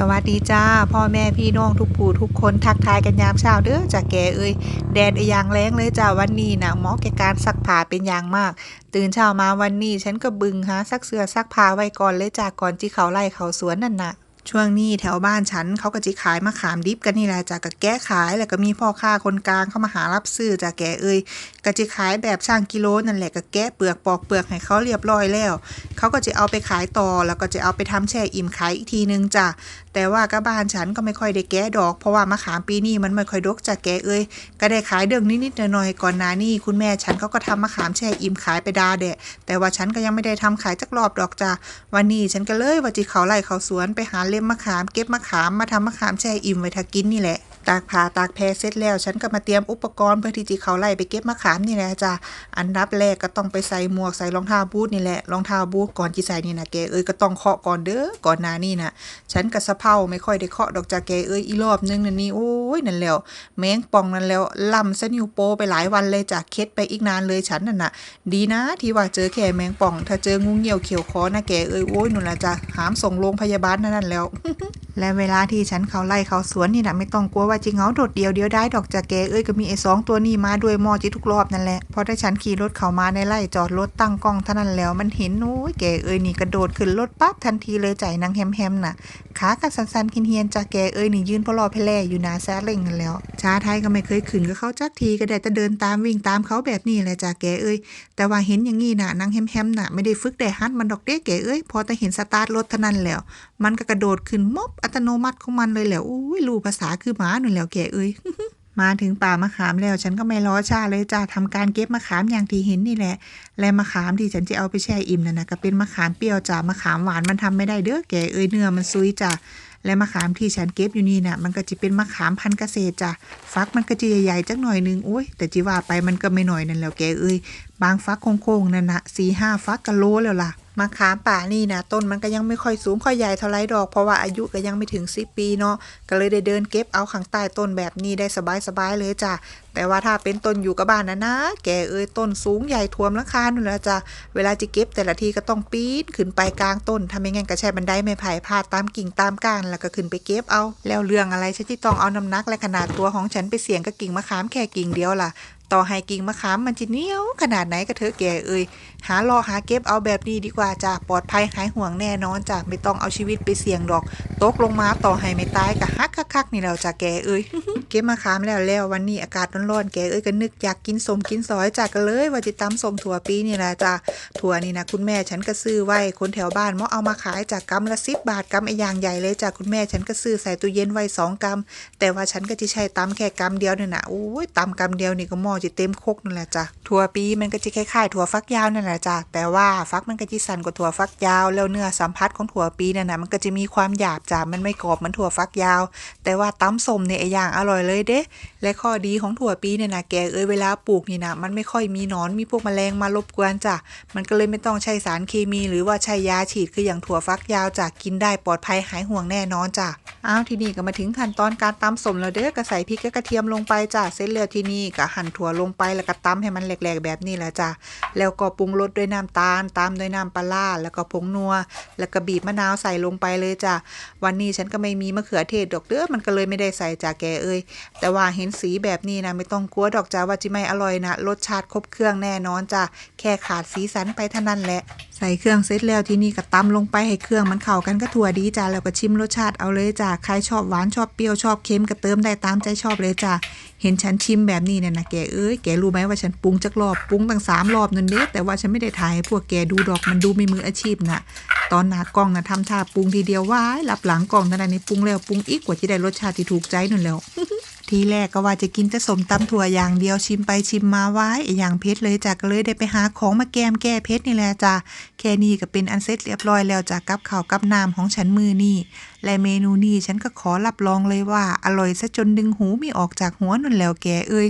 สวัสดีจ้า พ่อแม่พี่น้องทุกผู้ทุกคนทักทายกันยามเช้าเด้อจากแกเอ้ยแดดอยางแรงเลยจ้าวันนี้นะเหมาะแก่การซักผ้าเป็นอย่างมาก ตื่นเช้ามาวันนี้ฉันก็บึงหาซักเสื้อซักผ้าไว้ก่อนเลยจ้าก่อนที่เขาไล่เขาสวนนั่นน่ะช่วงนี้แถวบ้านฉันเขาก็จะขายมะขามดิบกันนี่แหละจากกแก้ขายแล้วก็มีพ่อค้าคนกลางเข้ามาหารับซื้อจากแกเอ้ยก็จะขายแบบช่างกิโลนั่นแหละก็แกะเปลือกปอกเปลือกให้เขาเรียบร้อยแล้วเขาก็จะเอาไปขายต่อแล้วก็จะเอาไปทำแช่อิ่มขายอีกทีนึงจ้ะแต่ว่าก็บ้านฉันก็ไม่ค่อยได้แก้ดอก เพราะว่ามะขามปีนี้มันไม่ค่อยดกจากแกเอ้ยก็ได้ขายเดืองนิดๆหน่อยๆก่อนหน้านี้คุณแม่ฉันเขาก็ทำมะขามแช่อิ่มขายไปดาแดะแต่ว่าฉันก็ยังไม่ได้ทำขายจักรอบดอกจ้ะวันนี้ฉันก็เลยว่าจิเขาไล่เขาสวนไปหาเล่มมะขามเก็บมะขามมาทำมะขามแช่อิ่มไว้ทากินนี่แหละ ตากผ้าตากแพรเสร็จแล้ว ฉันก็มาเตรียมอุปกรณ์เพื่อที่จะเขาไล่ไปเก็บมะขามนี่แหละจ้ะอันดับแรกก็ต้องไปใส่หมวกใส่รองเท้าบูทนี่แหละรองเท้าบูทก่อนที่ใส่นี่นะแกเอ้ยก็ต้องเคาะก่อนเด้อก่อนหน้านี่นะฉันกับสะเพาไม่ค่อยได้เคาะดอกจากแกเอ้ยอีรอบนึงนั่นนี่โอ้ยนั่นแล้วแมงป่องนั่นแล้วล่ำซะนิ้วโปไปหลายวันเลยจากเค็ดไปอีกนานเลยฉันนั่นน่ะ ดีนะที่ว่าเจอแค่แมงป่อง ถ้าเจองูเหี่ยวเขียวคอนะแกเอ้ยโอ้ยนุ่นละจ้ะหามส่งโรงพยาบาลนั่นนั่นแล้ว และเวลาที่ฉันเขาไล่เขาสวนนี่นะไม่ต้องกลัวว่าจะเหงาโดดเดียวเดียวได้ดอกจากแกเอ้ยก็มีไอ้สองตัวนี้มาด้วยมอจิทุกรอบนั่นแหละพราะถ้าฉันขี่รถเขามาในไล่จอดรถตั้งกล้องเท่านั้นแล้ว มันเห็นโอ้ยแกเอ้ยนี่กระโดดขึ้นรถปั๊บทันทีเลยใจนางแฮมแฮมๆน่ะขากับสันๆกินเฮียนจากแกเอ้ยนี่ยืนพอรอเพล่อยู่นาแซดเล่งนั่นแล้วชาไทยก็ไม่เคยขึ้นกับเขาจักทีก็ได้แต่เดินตามวิ่งตามเขาแบบนี้แหละจากแกเอ้ยแต่ว่าเห็นอย่างงี้น่ะนางแฮมแฮมๆน่ะไม่ได้ฝึกได้ฮัดมันดอกเด้แกเอ้ยพอแต่เห็นสตาร์ทรถเท่านั้นแล้ว มันก็กระโดดขึ้นมอบอัตโนมัติของมันเลยแหละอุ้ยรู้ภาษาคือหมาหนูแล้วแกเอ้ยมาถึงป่ามะขามแล้วฉันก็ไม่รอชาเลยจ้าทำการเก็บมะขามอย่างที่เห็นนี่แหละ และมะขามที่ฉันจะเอาไปแช่อิ่มนั่นนะก็เป็นมะขามเปรี้ยวจ้ามะขามหวานมันทำไม่ได้เด้อแกเอ้ยเนื้อมันซุยจ้าและมะขามที่ฉันเก็บอยู่นี่น่ะมันก็จะเป็นมะขามพันธุ์เกษตรจ้ะฟักมันก็จะใหญ่ๆจักหน่อยนึงโอ้ยแต่จิว่าไปมันก็ไม่หน่อยนั่นแล้วแกเอ้ยบางฟักโค้งๆนั่นนะสี่ห้าฟักกะโลแล้วล่ะ มะขามป่านี่นะต้นมันก็ยังไม่ค่อยสูงค่อยใหญ่เท่าไรดอก เพราะว่าอายุก็ยังไม่ถึงสิปีเนาะก็เลยได้เดินเก็บเอาข้างใต้ต้นแบบนี้ได้สบายๆเลยจ้ะแต่ว่าถ้าเป็นต้นอยู่กับบ้านนะนะ แกเอ้ยต้นสูงใหญ่ท่วมราคาหนูนแหละจ้ะเวลาจะเก็บแต่ละทีก็ต้องปีนขึ้นไปกลางต้นทำไม่งั้นก็ใช้บันไดไม้ไผ่พาดตามกิ่งตามก้านแล้วก็ขึ้นไปเก็บเอา แล้วเรื่องอะไรฉันที่ต้องเอาน้ำหนักและขนาดตัวของฉันไปเสี่ยงกับกิ่งมะขามแค่กิ่งเดียวล่ะ ต่อให้กิ่งมะขามมันจะเหนียวขนาดไหนก็เถอะแก่เอ้ยหารอหาเก็บเอาแบบนี้ดีกว่าจ้ะปลอดภัยหายห่วงแน่นอนจ้ะไม่ต้องเอาชีวิตไปเสี่ยงดอกตกลงมาต่อให้ไม่ตายก็ฮักคักๆนี่แล้วจ้ะแก่เอ้ยเก็บมะขามแล้วแล้ววันนี้อากาศร้อนๆแก่เอ้ยก็นึกอยากกินสมกินซอยจ้ะก็เลยว่าจะตำสมถั่วปีนี่แหละจ้ะถั่วนี่นะคุณแม่ฉันก็ซื้อไว้คนแถวบ้านมอเอามาขายจากกำละสิบบาทกำไอ้ยางใหญ่เลยจ้ะคุณแม่ฉันก็ซื้อใส่ตู้เย็นไว้สองกำแต่ว่าฉันก็จะใช้ตำแค่กำเดียวเนี่ยนะโอ้ยตำกำเดียวนี่ก็หม้อจะเต็มคกนั่นแหละจ้ะถั่วปีมันก็จะคล้ายๆถั่วฟักยาวนั่นแหละจ้ะแต่ว่าฟักมันก็จะสั่นกว่าถั่วฟักยาวแล้วเนื้อสัมผัสของถั่วปีนั่นนะมันก็จะมีความหยาบจ้ะมันไม่กรอบเหมือนถั่วฟักยาว แต่ว่าตำสมเนี่ยไอ้อย่างอร่อยเลยเด้และข้อดีของถั่วปีเนี่ยนะแกเอ้ยเวลาปลูกนี่นะมันไม่ค่อยมีหนอนมีพวกแมลงมารบกวนจ้ะมันก็เลยไม่ต้องใช้สารเคมี หรือว่าใช้ยาฉีดคืออย่างถั่วฟักยาวจ้ะกินได้ปลอดภัยหายห่วงแน่นอนจ้ะ อ้าวทีนี้ก็มาถึงขั้นตอนการตำสมแล้วเด้อก็ใส่พริกและกระเทียมลงไปจ้ะเสร็จแล้วทีนี้ก็หั่นถั่วลงไปแล้วก็ตำให้มันแหลกๆแบบนี้แหละจ้ะแล้วก็ปรุงรสด้วยน้ำตาลตามด้วยน้ำปลาร้าแล้วก็ผงนัว แล้วก็บีบมะนาวใส่ลงไปเลยจ้ะวันนี้ฉันก็ไม่มีมะเขือเทศดอกเด้อมันก็เลยไม่ได้ใส่จ้ะแกเอ้ยแต่ว่าเห็นสีแบบนี้นะไม่ต้องกลัวดอกจ้าว่าจิไม่อร่อยนะรสชาติครบเครื่องแน่นอนจ้ะแค่ขาดสีสันไปเท่านั้นแหละ ส่เครื่องเสร็จแล้วทีนี้ก็ตำลงไปให้เครื่องมันเข้ากันก็ถั่วดีจ้ะแล้วก็ชิมรสชาติเอาเลยจ้ะใครชอบหวานชอบเปรี้ยวชอบเค็มก็เติมได้ตามใจชอบเลยจ้ะเห็นฉันชิมแบบนี้เนี่ยนะแกเอ้ยแกรู้ไหมว่าฉันปรุงจักรอบปรุงตั้งสามรอบนั่นเด้แต่ว่าฉันไม่ได้ถ่ายให้พวกแกดูดอกมันดูไม่มืออาชีพนะตอนหน้ากล้องนะทำท่าปรุงทีเดียวว้ายรับหลังกล้องนั่นนะนี่ปรุงแล้วปรุงอีกกว่าจะได้รสชาติที่ถูกใจนั่นแล้ว ทีแรกก็ว่าจะกินแต่สมตำถั่วอย่างเดียวชิมไปชิมมาไว้อย่างเพชรเลยจ้ะก็เลยได้ไปหาของมาแกมแก้เพชรนี่แหละจ้ะแค่นี้ก็เป็นอันเสร็จเรียบร้อยแล้วจ้ะกับข่าวกับน้ำของฉันมือนี่และเมนูนี้ฉันก็ขอรับรองเลยว่าอร่อยซะจนดึงหูไม่ออกจากหัวนั่นแล้วแกเอ้ย